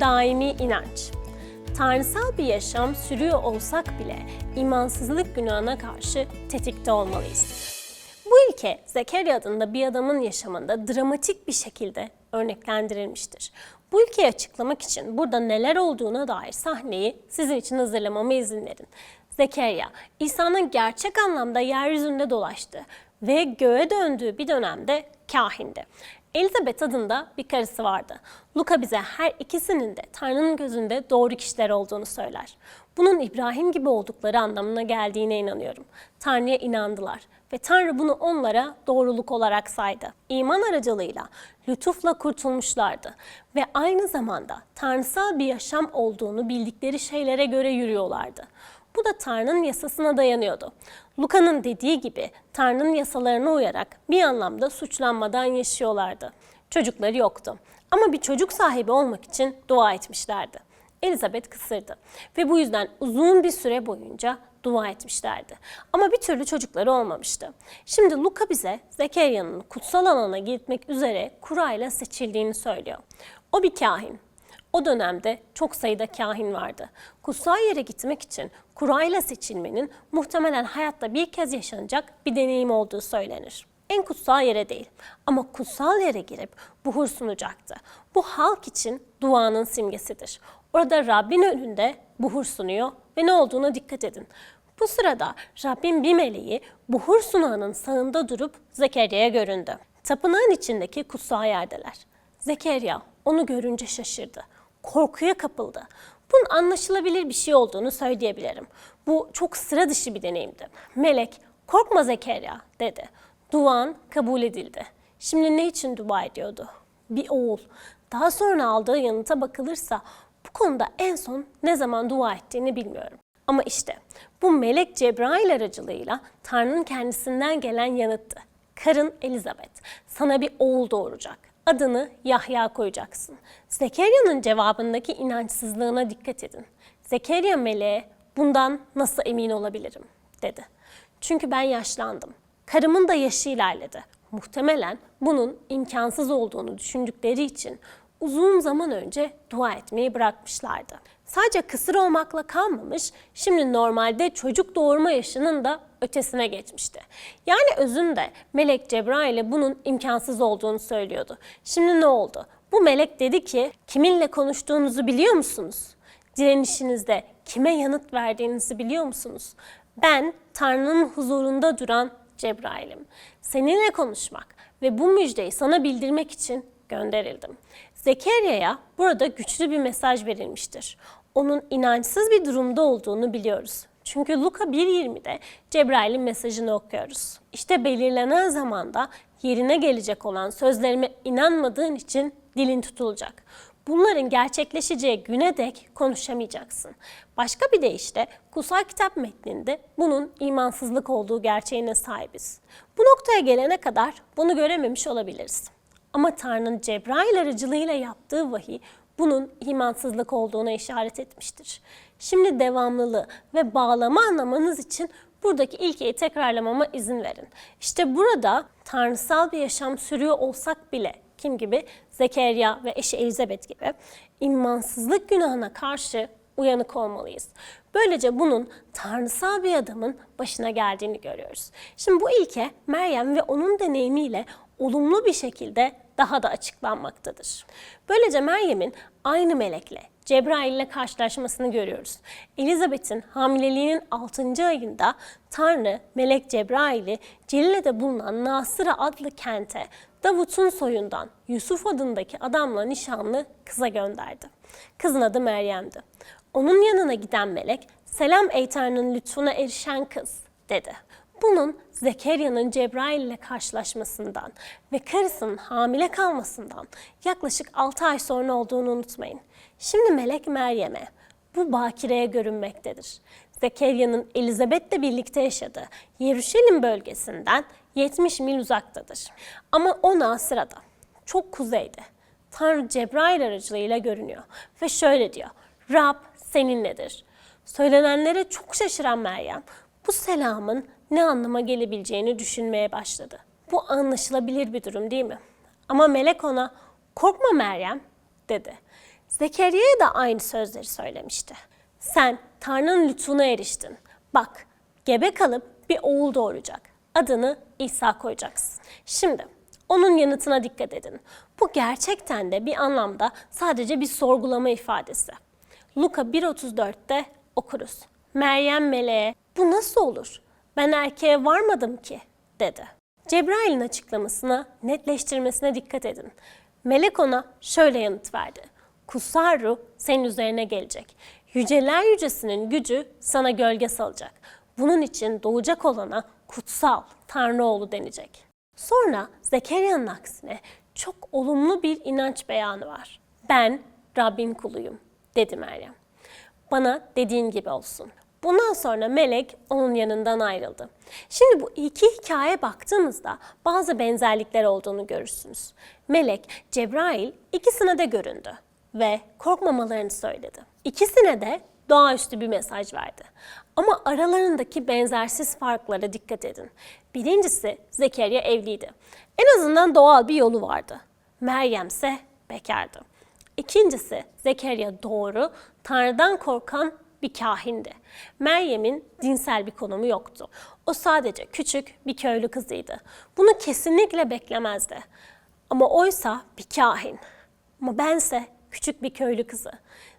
daimi inanç. Tanrısal bir yaşam sürüyor olsak bile imansızlık günahına karşı tetikte olmalıyız. Bu ilke Zekeriya adında bir adamın yaşamında dramatik bir şekilde örneklendirilmiştir. Bu ilkeyi açıklamak için burada neler olduğuna dair sahneyi sizin için hazırlamama izin verin. Zekeriya, İsa'nın gerçek anlamda yeryüzünde dolaştığı ve göğe döndüğü bir dönemde kahindi. Elizabeth adında bir karısı vardı. Luka bize her ikisinin de Tanrı'nın gözünde doğru kişiler olduğunu söyler. Bunun İbrahim gibi oldukları anlamına geldiğine inanıyorum. Tanrı'ya inandılar ve Tanrı bunu onlara doğruluk olarak saydı. İman aracılığıyla lütufla kurtulmuşlardı ve aynı zamanda tanrısal bir yaşam olduğunu bildikleri şeylere göre yürüyorlardı. Bu da Tanrı'nın yasasına dayanıyordu. Luka'nın dediği gibi Tanrı'nın yasalarına uyarak bir anlamda suçlanmadan yaşıyorlardı. Çocukları yoktu ama bir çocuk sahibi olmak için dua etmişlerdi. Elizabeth kısırdı ve bu yüzden uzun bir süre boyunca dua etmişlerdi. Ama bir türlü çocukları olmamıştı. Şimdi Luka bize Zekeriya'nın kutsal alana gitmek üzere kurayla seçildiğini söylüyor. O bir kahin. O dönemde çok sayıda kahin vardı. Kutsal yere gitmek için kurayla seçilmenin muhtemelen hayatta bir kez yaşanacak bir deneyim olduğu söylenir. En kutsal yere değil ama kutsal yere girip buhur sunacaktı. Bu halk için duanın simgesidir. Orada Rabbin önünde buhur sunuyor ve ne olduğuna dikkat edin. Bu sırada Rabbin bir meleği buhur sunağının sağında durup Zekeriya'ya göründü. Tapınağın içindeki kutsal yerdeler. Zekeriya onu görünce şaşırdı. Korkuya kapıldı. Bunun anlaşılabilir bir şey olduğunu söyleyebilirim. Bu çok sıra dışı bir deneyimdi. Melek, korkma Zekeriya dedi. Duan kabul edildi. Şimdi ne için dua ediyordu? Bir oğul. Daha sonra aldığı yanıta bakılırsa bu konuda en son ne zaman dua ettiğini bilmiyorum. Ama işte bu melek Cebrail aracılığıyla Tanrı'nın kendisinden gelen yanıttı. Karın Elizabeth sana bir oğul doğuracak. Adını Yahya koyacaksın. Zekeriya'nın cevabındaki inançsızlığına dikkat edin. Zekeriya meleğe bundan nasıl emin olabilirim dedi. Çünkü ben yaşlandım. Karımın da yaşı ilerledi. Muhtemelen bunun imkansız olduğunu düşündükleri için uzun zaman önce dua etmeyi bırakmışlardı. Sadece kısır olmakla kalmamış, şimdi normalde çocuk doğurma yaşının da ötesine geçmişti. Yani özünde Melek Cebrail'e bunun imkansız olduğunu söylüyordu. Şimdi ne oldu? Bu melek dedi ki, kiminle konuştuğunuzu biliyor musunuz? Direnişinizde kime yanıt verdiğinizi biliyor musunuz? Ben Tanrı'nın huzurunda duran Cebrail'im. Seninle konuşmak ve bu müjdeyi sana bildirmek için gönderildim. Zekeriya'ya burada güçlü bir mesaj verilmiştir. Onun inançsız bir durumda olduğunu biliyoruz. Çünkü Luka 1.20'de Cebrail'in mesajını okuyoruz. İşte belirlenen zamanda yerine gelecek olan sözlerime inanmadığın için dilin tutulacak. Bunların gerçekleşeceği güne dek konuşamayacaksın. Başka bir deyişle kutsal kitap metninde bunun imansızlık olduğu gerçeğine sahibiz. Bu noktaya gelene kadar bunu görememiş olabiliriz. Ama Tanrı'nın Cebrail aracılığıyla yaptığı vahiy bunun imansızlık olduğuna işaret etmiştir. Şimdi devamlılığı ve bağlama anlamanız için buradaki ilkeyi tekrarlamama izin verin. İşte burada tanrısal bir yaşam sürüyor olsak bile kim gibi? Zekeriya ve eşi Elizabeth gibi imansızlık günahına karşı uyanık olmalıyız. Böylece bunun tanrısal bir adamın başına geldiğini görüyoruz. Şimdi bu ilke Meryem ve onun deneyimiyle olumlu bir şekilde daha da açıklanmaktadır. Böylece Meryem'in aynı melekle Cebrail ile karşılaşmasını görüyoruz. Elizabeth'in hamileliğinin 6. ayında Tanrı melek Cebrail'i Celile'de bulunan Nasıra adlı kente Davut'un soyundan Yusuf adındaki adamla nişanlı kıza gönderdi. Kızın adı Meryem'di. Onun yanına giden melek, selam ey Tanrı'nın lütfuna erişen kız dedi. Bunun Zekeriya'nın Cebrail ile karşılaşmasından ve karısının hamile kalmasından yaklaşık 6 ay sonra olduğunu unutmayın. Şimdi melek Meryem'e bu bakireye görünmektedir. Zekeriya'nın Elizabeth'le birlikte yaşadığı Yeruşalim bölgesinden 70 mil uzaktadır. Ama ona sırada, çok kuzeyde, Tanrı Cebrail aracılığıyla görünüyor ve şöyle diyor, Rab seninledir. Söylenenlere çok şaşıran Meryem, bu selamın ne anlama gelebileceğini düşünmeye başladı. Bu anlaşılabilir bir durum değil mi? Ama melek ona korkma Meryem dedi. Zekeriya'ya da aynı sözleri söylemişti. Sen Tanrı'nın lütfuna eriştin. Bak, gebe kalıp bir oğul doğuracak. Adını İsa koyacaksın. Şimdi onun yanıtına dikkat edin. Bu gerçekten de bir anlamda sadece bir sorgulama ifadesi. Luka 1.34'te okuruz. Meryem meleğe bu nasıl olur? Ben erkeğe varmadım ki dedi. Cebrail'in açıklamasına, netleştirmesine dikkat edin. Melek ona şöyle yanıt verdi. Kutsal ruh senin üzerine gelecek. Yüceler yücesinin gücü sana gölge salacak. Bunun için doğacak olana kutsal Tanrı oğlu denecek. Sonra Zekeriya'nın aksine çok olumlu bir inanç beyanı var. Ben Rabbin kuluyum dedi Meryem. Bana dediğin gibi olsun. Bundan sonra melek onun yanından ayrıldı. Şimdi bu iki hikaye baktığımızda bazı benzerlikler olduğunu görürsünüz. Melek, Cebrail ikisine de göründü ve korkmamalarını söyledi. İkisine de doğaüstü bir mesaj verdi. Ama aralarındaki benzersiz farklara dikkat edin. Birincisi Zekeriya evliydi. En azından doğal bir yolu vardı. Meryem ise bekardı. İkincisi Zekeriya doğru, Tanrı'dan korkan bir kahindi. Meryem'in dinsel bir konumu yoktu. O sadece küçük bir köylü kızıydı. Bunu kesinlikle beklemezdi. Ama oysa bir kahin. Ama bense küçük bir köylü kızı.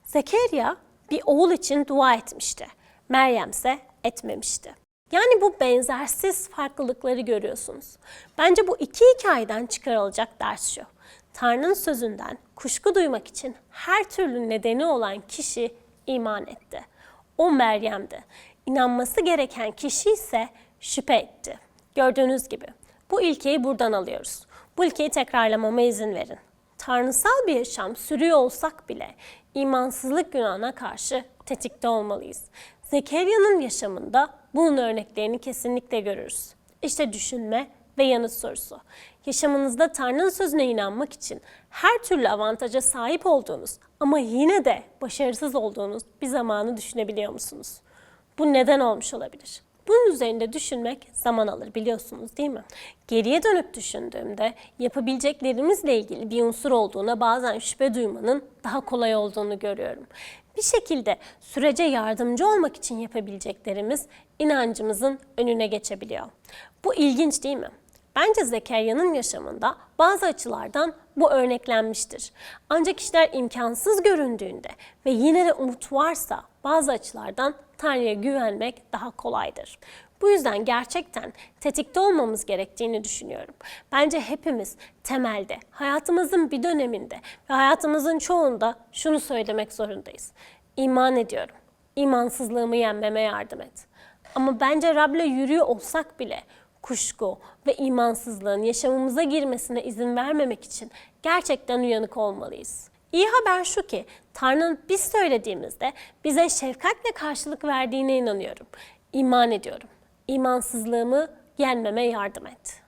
Zekeriya bir oğul için dua etmişti. Meryem ise etmemişti. Yani bu benzersiz farklılıkları görüyorsunuz. Bence bu iki hikayeden çıkarılacak ders şu. Tanrı'nın sözünden kuşku duymak için her türlü nedeni olan kişi iman etti. O Meryem'di. İnanması gereken kişi ise şüphe etti. Gördüğünüz gibi bu ilkeyi buradan alıyoruz. Bu ilkeyi tekrarlamama izin verin. Tanrısal bir yaşam sürüyor olsak bile imansızlık günahına karşı tetikte olmalıyız. Zekeriya'nın yaşamında bunun örneklerini kesinlikle görürüz. İşte düşünme ve yanıt sorusu. Yaşamınızda Tanrı'nın sözüne inanmak için her türlü avantaja sahip olduğunuz ama yine de başarısız olduğunuz bir zamanı düşünebiliyor musunuz? Bu neden olmuş olabilir? Bunun üzerinde düşünmek zaman alır biliyorsunuz değil mi? Geriye dönüp düşündüğümde yapabileceklerimizle ilgili bir unsur olduğuna bazen şüphe duymanın daha kolay olduğunu görüyorum. Bir şekilde sürece yardımcı olmak için yapabileceklerimiz inancımızın önüne geçebiliyor. Bu ilginç değil mi? Bence Zekeriya'nın yaşamında bazı açılardan bu örneklenmiştir. Ancak işler imkansız göründüğünde ve yine de umut varsa bazı açılardan Tanrı'ya güvenmek daha kolaydır. Bu yüzden gerçekten tetikte olmamız gerektiğini düşünüyorum. Bence hepimiz temelde hayatımızın bir döneminde ve hayatımızın çoğunda şunu söylemek zorundayız. İman ediyorum. İmansızlığımı yenmeme yardım et. Ama bence Rab'le yürüyor olsak bile kuşku ve imansızlığın yaşamımıza girmesine izin vermemek için gerçekten uyanık olmalıyız. İyi haber şu ki Tanrı'nın biz söylediğimizde bize şefkatle karşılık verdiğine inanıyorum. İman ediyorum. İmansızlığımı yenmeme yardım et.